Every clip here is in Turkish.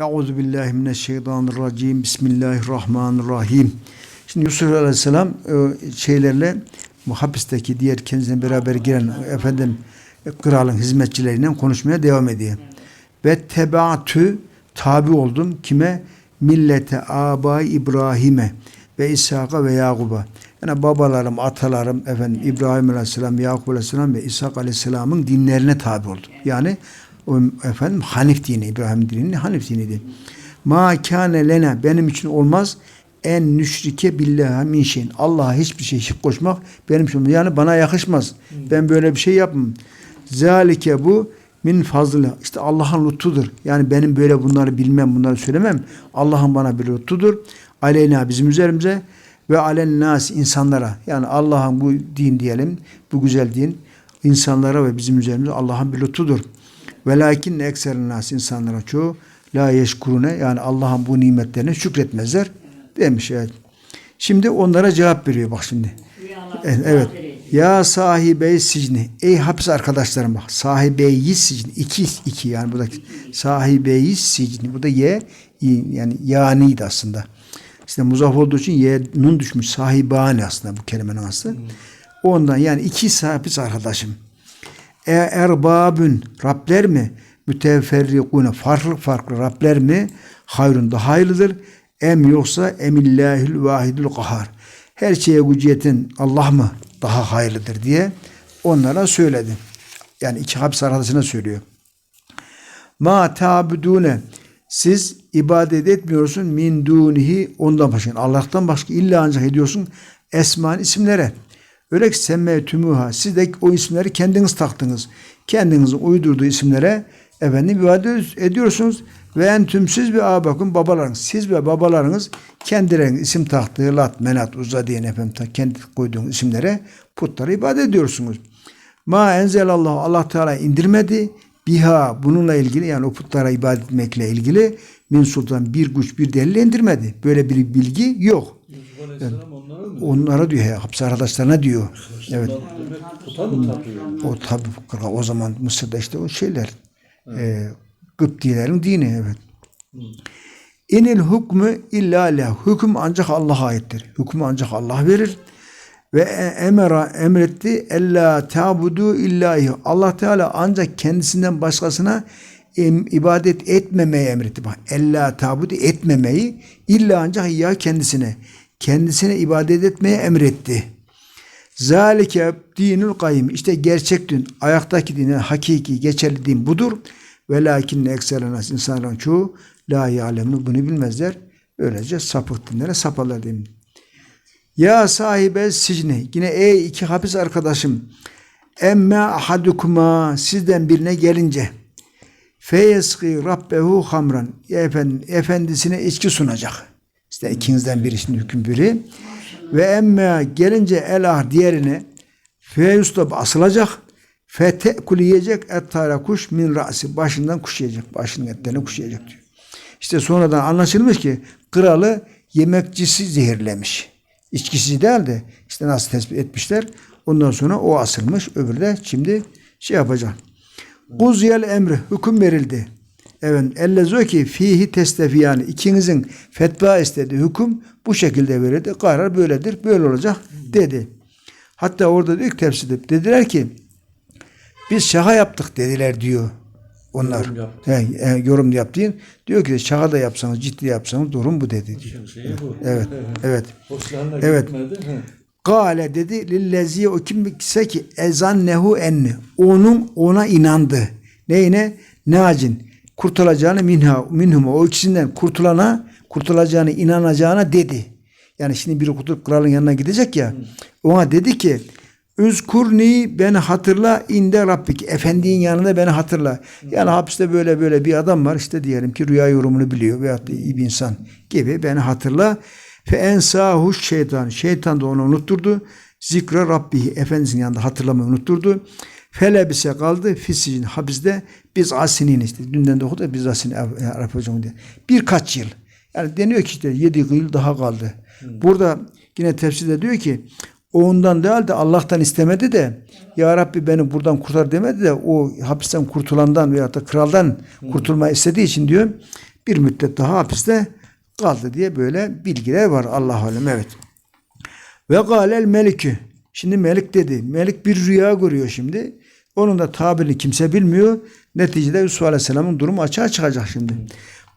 Euzu billahi mineşşeytanirracim. Bismillahirrahmanirrahim. Şimdi Yusuf Aleyhisselam e, şeylerle bu hapisteki diğer kendisine beraber giren efendim e, kralın hizmetçileriyle konuşmaya devam ediyor. Ve tebaatü tabi oldum kime? Millete abai İbrahim'e ve İshak'a ve Yakub'a. Yani babalarım, atalarım, efendim İbrahim Aleyhisselam, Yakup Aleyhisselam ve İshak Aleyhisselam'ın dinlerine tabi oldum. Yani o efendim Hanif dini, İbrahim dinini Hanif diniydi. Ma kâne lena benim için olmaz en nüşrike billahi min şeyin. Allah'a hiçbir şey koşmak benim için olmaz. Yani bana yakışmaz. Ben böyle bir şey yapmam. Zalike bu min fazlı. İşte Allah'ın lütfudur. Yani benim böyle bunları bilmem, bunları söylemem. Allah'ın bana bir lütfudur. Aleyna bizim üzerimize ve alen nas insanlara. Yani Allah'ın bu din diyelim, bu güzel din insanlara ve bizim üzerimize Allah'ın bir lütfudur. Velakin ekserin nas insanlara çoğu la yeşkurune yani Allah'ın bu nimetlerine şükretmezler demiş evet. Şimdi onlara cevap veriyor bak şimdi. Evet. evet. Ya sahibe sicni. Ey hapis arkadaşlarım bak. Sahibeyi sicni. iki iki yani burada sahibeyi sicni. Bu da ye yani yaniydi aslında. İşte muzaf olduğu için ye nun düşmüş. Sahibane aslında bu kelimenin aslı. Ondan yani iki hapis arkadaşım. E erbabün Rabler mi? Müteferrikune farklı farklı Rabler mi? Hayrun da hayırlıdır. Em yoksa emillahül vahidül kahar. Her şeye gücü yeten Allah mı daha hayırlıdır diye onlara söyledi. Yani iki hapis arkadaşına söylüyor. Ma tabudune siz ibadet etmiyorsun min dunihi ondan başka. Allah'tan başka illa ancak ediyorsun esman isimlere. Öyle ki semmetümüha. Siz de o isimleri kendiniz taktınız. Kendinizin uydurduğu isimlere efendim ibadet ediyorsunuz. Ve entüm siz ve abakın babalarınız. Siz ve babalarınız kendilerinin isim taktığı Lat, Menat, Uzza diye efendim kendi koyduğunuz isimlere putlara ibadet ediyorsunuz. Ma enzelallahu Allah Teala indirmedi. Biha bununla ilgili yani o putlara ibadet etmekle ilgili min sultan bir güç bir delil indirmedi. Böyle bir bilgi yok. Yani, onlara diyor hapis arkadaşlarına diyor. Evet. O tabi o zaman Mısır'da işte o şeyler. E, Kıptilerin dini evet. İnil hükmü illa leh. Hüküm ancak Allah'a aittir. Hükmü ancak Allah verir. Ve emera emretti ella tabudu illahi. Allah Teala ancak kendisinden başkasına em, ibadet etmemeyi emretti. Bak ella tabudu etmemeyi illa ancak ya kendisine. Kendisine ibadet etmeye emretti. Zalike dinul kayyim. İşte gerçek din, ayaktaki din, hakiki, geçerli din budur. Velakin ekselenas insanların çoğu la ya'lemnu bunu bilmezler. Öylece sapık dinlere saparlar demin. Ya sahibe sicni yine ey iki hapis arkadaşım emme ahadukuma sizden birine gelince feyeski rabbehu hamran efendi, efendisine içki sunacak. İşte ikinizden birisinin hüküm biri. Ve emme gelince elah diğerine feyustab asılacak Fete kul yiyecek et tara kuş min rasi başından kuş yiyecek. Başının etlerini kuş yiyecek diyor. İşte sonradan anlaşılmış ki kralı yemekçisi zehirlemiş. İçkisi değil de işte nasıl tespit etmişler. Ondan sonra o asılmış. Öbürü de şimdi şey yapacak. Kuziyel emri hüküm verildi. Evet ellezo ki fihi testefiyani ikinizin fetva istediği hüküm bu şekilde verildi. Karar böyledir. Böyle olacak dedi. Hatta orada diyor ki tefsirde dediler ki biz şaka yaptık dediler diyor onlar. Yorum, yap. He, he, yorum yaptığın diyor ki şaka da yapsanız ciddi yapsanız durum bu dedi diyor. Şey bu. Evet. evet. evet. Kale dedi lillezi o kimse ki ezannehu enni. Onun ona inandı. Neyine? Nacin. Kurtulacağını minha minhum o ikisinden kurtulana kurtulacağını inanacağına dedi. Yani şimdi biri kurtulup kralın yanına gidecek ya. Ona dedi ki Üzkurni beni hatırla inde Rabbik. Efendinin yanında beni hatırla. Yani hapiste böyle böyle bir adam var işte diyelim ki rüya yorumunu biliyor veyahut da iyi bir insan gibi beni hatırla. Fe ensahu şeytan. Şeytan da onu unutturdu. Zikra Rabbihi. Efendisinin yanında hatırlamayı unutturdu. Felebise kaldı fisicin hapiste biz asinin işte. Dünden de okudu biz asinin Arap hocam diye. Birkaç yıl. Yani deniyor ki işte yedi yıl daha kaldı. Burada yine tefsirde diyor ki o ondan değil de Allah'tan istemedi de Ya Rabbi beni buradan kurtar demedi de o hapisten kurtulandan veya da kraldan kurtulma istediği için diyor bir müddet daha hapiste kaldı diye böyle bilgiler var Allah alem evet. Ve galel melikü. Şimdi melik dedi. Melik bir rüya görüyor şimdi. Onun da tabirini kimse bilmiyor. Neticede Yusuf Aleyhisselam'ın durumu açığa çıkacak şimdi.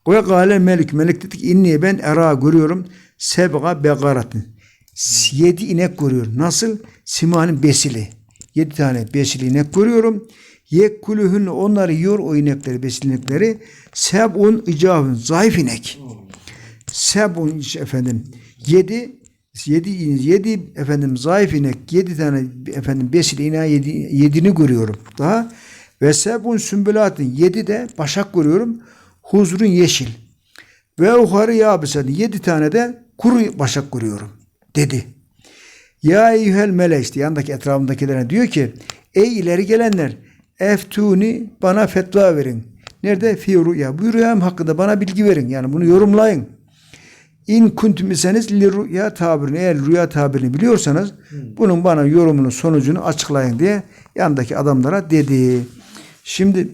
Ve galel melik. Melik dedi ki inni ben era görüyorum. Sebga begaratin. Yedi inek görüyorum. Nasıl? Simanın besili. Yedi tane besili inek görüyorum. Yekkuluhun onları yiyor o inekleri, besili inekleri. Sebun icavun. Zayıf inek. Sebun efendim yedi yedi yedi efendim zayıf inek yedi tane efendim besili ineği yedi, yedini görüyorum daha ve sebun sümbülatın yedi de başak görüyorum huzurun yeşil ve uharı yabisen yedi tane de kuru başak görüyorum dedi. Ya eyyuhel mele işte yandaki etrafındakilerine diyor ki ey ileri gelenler eftuni bana fetva verin. Nerede? Fi rüya. Bu rüyam hakkında bana bilgi verin. Yani bunu yorumlayın. İn kuntum iseniz li rüya tabirini eğer rüya tabirini biliyorsanız bunun bana yorumunun sonucunu açıklayın diye yandaki adamlara dedi. Şimdi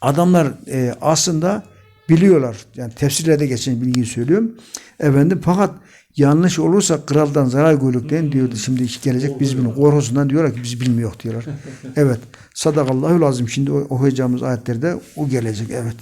adamlar e, aslında biliyorlar. Yani tefsirlerde geçen bilgiyi söylüyorum. Efendim fakat yanlış olursa kraldan zarar görürükten diyordu. Şimdi gelecek biz bunu korkusundan diyorlar ki biz bilmiyor diyorlar. Evet. Sadakallahu lazım. Şimdi o- okuyacağımız ayetlerde o gelecek. Evet.